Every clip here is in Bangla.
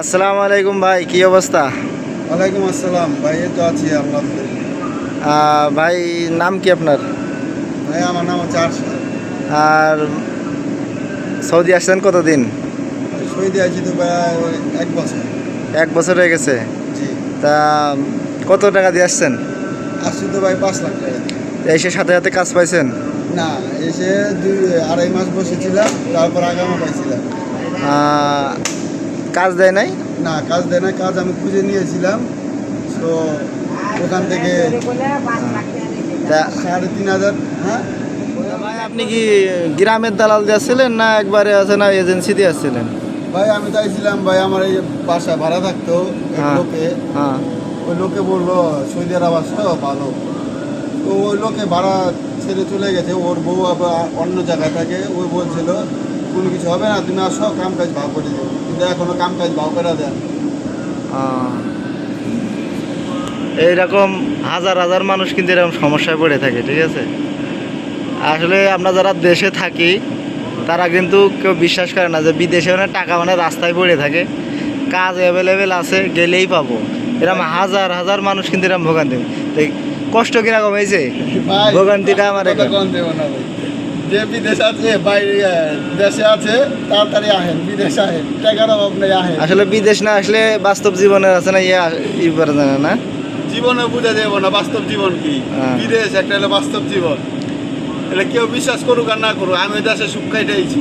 আসসালামু আলাইকুম ভাই কি অবস্থা? ওয়ালাইকুম আসসালাম ভাই এই তো আছি আলহামদুলিল্লাহ। ভাই নাম কি আপনার? ভাই আমার নাম হচ্ছে আরশাদ। আর সৌদি আসছেন কতদিন? সৌদি আছি তো প্রায় এক বছর। এক বছর হয়ে গেছে। জি। তা কত টাকা দিয়ে আসছেন? আসছি তো ভাই পাঁচ লাখ টাকা। এসে সাথে সাথে কাজ পাইছেন? না এসে দুই আড়াই মাস বসেছিলাম তারপর আগামা পাইছিলাম। কাজ দেয় নাই? না কাজ দেয় না কাজ আমি খুঁজে নিয়েছিলাম তো ওখান থেকে সাড়ে তিন হাজার হ্যাঁ? ভাই আপনি কি গ্রামের দালাল দিয়ে আসছিলেন না একবারে আছে না এজেন্সি দিয়ে আসছিলেন? ভাই আমি চাইছিলাম ভাই আমার এই বাসা ভাড়া থাকতো হ্যাঁ। লোকে। হ্যাঁ। ওই লোকে বলল সৌদি আরব আসো ভালো। তো ওই লোকে ভাড়া ছেড়ে চলে গেছে। ওর বউ আবার অন্য জায়গায় থাকে। ওই বলছিল কোনো কিছু হবে না তুমি আসো কাম কাজ ভাগ করে দেবো কিন্তু এখনও কাম কাজ ভাগ করে দেন এইরকম হাজার হাজার মানুষ কিন্তু এরকম সমস্যায় পড়ে থাকে ঠিক আছে? আসলে আমরা যারা দেশে থাকি তারা কিন্তু কেউ বিশ্বাস করে না যে বিদেশে মানে টাকা মানে রাস্তায় পড়ে থাকে। কাজ অ্যাভেলেবেল আছে গেলেই পাবো। এরকম হাজার হাজার মানুষ কিন্তু এরকম ভোগান্তি। কষ্ট কীরকম হয়েছে? ভোগান্তিটা আমার যে বিদেশ আছে বাইরে দেশে আছে তাড়াতাড়ি আহেন বিদেশ আহেন টাকার অভাব নেই আহেন। আসলে বিদেশ না আসলে বাস্তব জীবনের আছে না ইয়ে ই করা যায় না, জীবনে বুঝা যাব না বাস্তব জীবন কি? হ্যাঁ। বিদেশ একটা হলো বাস্তব জীবন। এটা কেউ বিশ্বাস করুক আর না করুক আমি দেশে সুখ খাইতেইছি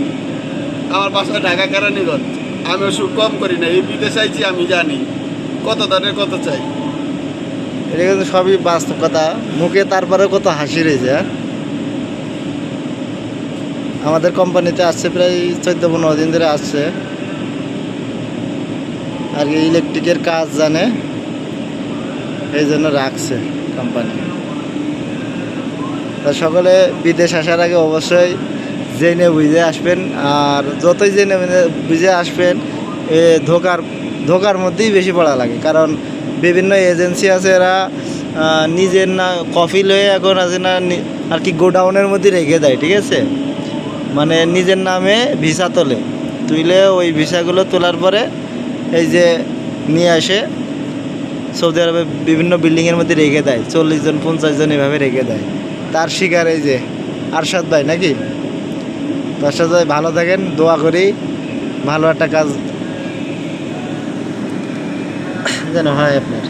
আমার বাসায় ঢাকা কেরানীগঞ্জ আমি সুখ কম করি না এই বিদেশ আইছি আমি জানি। কত দানের কত চাই। এটা কিন্তু সবই বাস্তব কথা মুখে তারপরে কত হাসি রয়েছে হ্যাঁ? আমাদের কোম্পানিতে আসছে প্রায় চোদ্দ পনেরো দিন ধরে আসছে। আর কি ইলেকট্রিকের কাজ জানে, এই জন্য রাখছে কোম্পানি। তা সকলে বিদেশ আসার আগে অবশ্যই জেনে বুঝে আসবেন, আর যতই জেনে বুঝে- আসবেন, এ ধোকার ধোকার মধ্যেই বেশি পড়া লাগে। কারণ বিভিন্ন এজেন্সি আছে এরা নিজের না কফি লয়ে এখন আছে না আর কি গোডাউনের মধ্যে রেখে দেয়, ঠিক আছে? মানে নিজের নামে ভিসা তোলে। তুইলে ওই ভিসাগুলো তোলার পরে এই যে নিয়ে আসে, সৌদি আরবে বিভিন্ন বিল্ডিংয়ের মধ্যে রেখে দেয়, চল্লিশ জন, পঞ্চাশ জন এভাবে রেখে দেয়। তার শিকার এই যে আরশাদ ভাই নাকি? তার সাথে ভালো থাকেন, দোয়া করি, ভালো একটা কাজ যেন হয় আপনার।